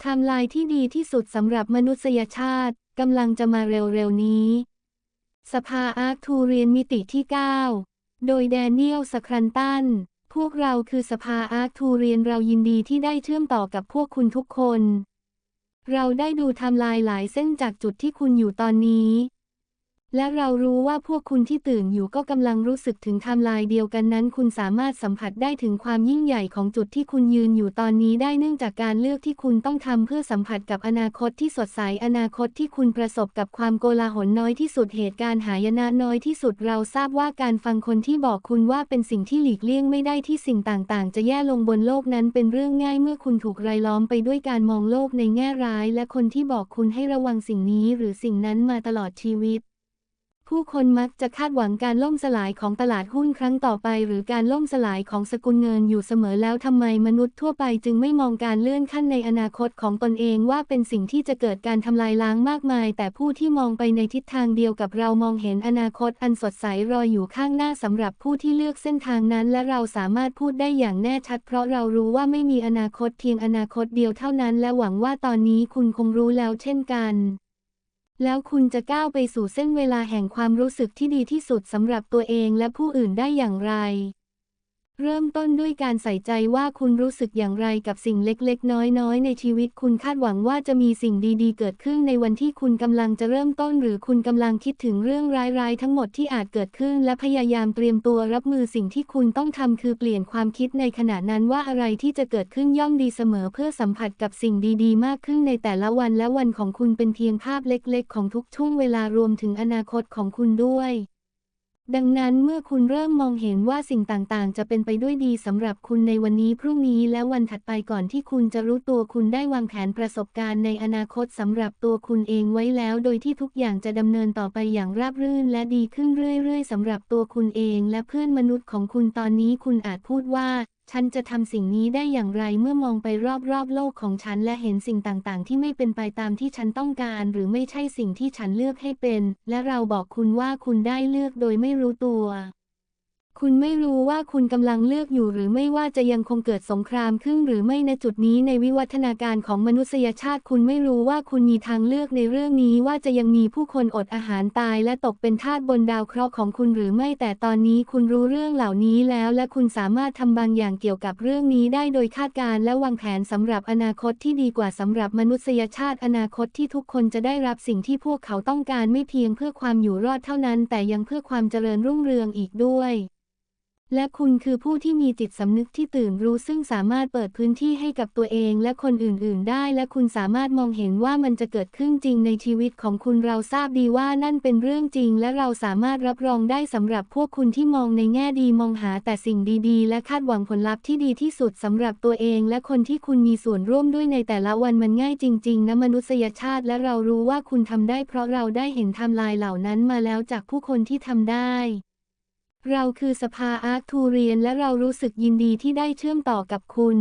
ไทม์ไลน์ที่ดีที่สุดสำหรับมนุษยชาติกำลังจะมาเร็วๆนี้ สภาอาร์คทูเรียนมิติที่ 9 โดยแดเนียลสครันตัน พวกเราคือสภาอาร์คทูเรียนเรายินดีที่ได้เชื่อมต่อกับพวกคุณทุกคน เราได้ดูไทม์ไลน์หลายเส้นจากจุดที่คุณอยู่ตอนนี้ และเรารู้ว่าพวกคุณที่ตื่นอยู่ก็กำลังรู้สึกถึงไทม์ไลน์เดียวกันนั้น คุณสามารถสัมผัสได้ถึงความยิ่งใหญ่ของจุดที่คุณยืนอยู่ตอนนี้ได้เนื่องจากการเลือกที่คุณต้องทำเพื่อสัมผัสกับอนาคตที่สดใสอนาคตที่คุณประสบกับความโกลาหลน้อยที่สุดเหตุการณ์หายนะน้อยที่สุดเราทราบว่าการฟังคนที่บอกคุณว่าเป็นสิ่งที่หลีกเลี่ยงไม่ได้ที่สิ่งต่างๆ จะแย่ลงบนโลกนั้นเป็นเรื่องง่ายเมื่อคุณถูกรายล้อมไปด้วยการมองโลกในแง่ร้าย และคนที่บอกคุณให้ระวังสิ่งนี้หรือสิ่งนั้นมาตลอดชีวิต ผู้คนมักจะคาดหวังการล่มสลายของตลาดหุ้นครั้งต่อไป หรือการล่มสลายของสกุลเงินอยู่เสมอแล้วทำไมมนุษย์ทั่วไปจึงไม่มองการเลื่อนขั้นในอนาคตของตนเองว่าเป็นสิ่งที่จะเกิดการทำลายล้างมากมาย แต่ผู้ที่มองไปในทิศทางเดียวกับเรามองเห็นอนาคตอันสดใสรออยู่ข้างหน้าสำหรับผู้ที่เลือกเส้นทางนั้น และเราสามารถพูดได้อย่างแน่ชัด เพราะเรารู้ว่าไม่มีอนาคตเพียงอนาคตเดียวเท่านั้น และหวังว่าตอนนี้คุณคงรู้แล้วเช่นกัน แล้วคุณจะก้าวไปสู่เส้นเวลาแห่งความรู้สึกที่ดีที่สุดสำหรับตัวเองและผู้อื่นได้อย่างไร เริ่มต้นด้วยการใส่ใจว่าคุณรู้สึกอย่างไรกับสิ่งเล็กๆ น้อยๆ ในชีวิตคุณคาดหวังว่าจะมีสิ่งดีๆ เกิดขึ้นในวันที่คุณกำลังจะเริ่มต้น หรือคุณกำลังคิดถึงเรื่องร้ายๆ ทั้งหมดที่อาจเกิดขึ้น และพยายามเตรียมตัวรับมือสิ่งที่คุณต้องทำคือเปลี่ยนความคิดในขณะนั้นว่าอะไรที่จะเกิดขึ้นย่อมดีเสมอเพื่อสัมผัสกับสิ่งดีๆ มากขึ้นในแต่ละวันและวันของคุณเป็นเพียงภาพเล็ก ๆ ของทุกช่วงเวลารวมถึงอนาคตของคุณด้วย ดังนั้นเมื่อคุณเริ่มมองเห็นว่าสิ่งต่างๆ จะเป็นไปด้วยดีสำหรับคุณในวันนี้พรุ่งนี้และวันถัดไปก่อนที่คุณจะรู้ตัวคุณได้วางแผนประสบการณ์ในอนาคตสำหรับตัวคุณเองไว้แล้ว โดยที่ทุกอย่างจะดำเนินต่อไปอย่างราบรื่นและดีขึ้นเรื่อยๆสำหรับตัวคุณเองและเพื่อนมนุษย์ของคุณตอนนี้คุณอาจพูดว่า ฉันจะทำสิ่งนี้ได้อย่างไรเมื่อมองไปรอบๆโลกของฉันและเห็นสิ่งต่างๆ ที่ไม่เป็นไปตามที่ฉันต้องการ หรือไม่ใช่สิ่งที่ฉันเลือกให้เป็น และเราบอกคุณว่าคุณได้เลือกโดยไม่รู้ตัว คุณไม่รู้ว่าคุณกำลังเลือกอยู่หรือไม่ว่าจะยังคงเกิดสงครามขึ้นหรือไม่ในจุดนี้ในวิวัฒนาการของมนุษยชาติ คุณไม่รู้ว่าคุณมีทางเลือกในเรื่องนี้ว่าจะยังมีผู้คนอดอาหารตาย และตกเป็นทาสบนดาวเคราะห์ของคุณหรือไม่แต่ตอนนี้คุณรู้เรื่องเหล่านี้แล้ว และคุณสามารถทำบางอย่างเกี่ยวกับเรื่องนี้ได้โดยคาดการณ์และวางแผนสำหรับอนาคตที่ดีกว่าสำหรับมนุษยชาติ อนาคตที่ทุกคนจะได้รับสิ่งที่พวกเขาต้องการไม่เพียงเพื่อความอยู่รอดเท่านั้น แต่ยังเพื่อความเจริญรุ่งเรืองอีกด้วย และคุณคือผู้ที่มีจิตสำนึกที่ตื่นรู้ซึ่งสามารถเปิดพื้นที่ให้กับตัวเองและคนอื่น ๆ ได้ และคุณสามารถมองเห็นว่ามันจะเกิดขึ้นจริงในชีวิตของคุณเราทราบดีว่านั่นเป็นเรื่องจริง และเราสามารถรับรองได้สำหรับพวกคุณที่มองในแง่ดีมองหาแต่สิ่งดี ๆ และคาดหวังผลลัพธ์ที่ดีที่สุดสำหรับตัวเอง และคนที่คุณมีส่วนร่วมด้วยในแต่ละวันมันง่ายจริง ๆ นะมนุษยชาติและเรารู้ว่าคุณทำได้ เพราะเราได้เห็นทม์ไลน์เหล่านั้นมาแล้วจากผู้คนที่ทำได้ เราคือสภาอาร์คทูเรียนและเรารู้สึกยินดีที่ได้เชื่อมต่อกับคุณ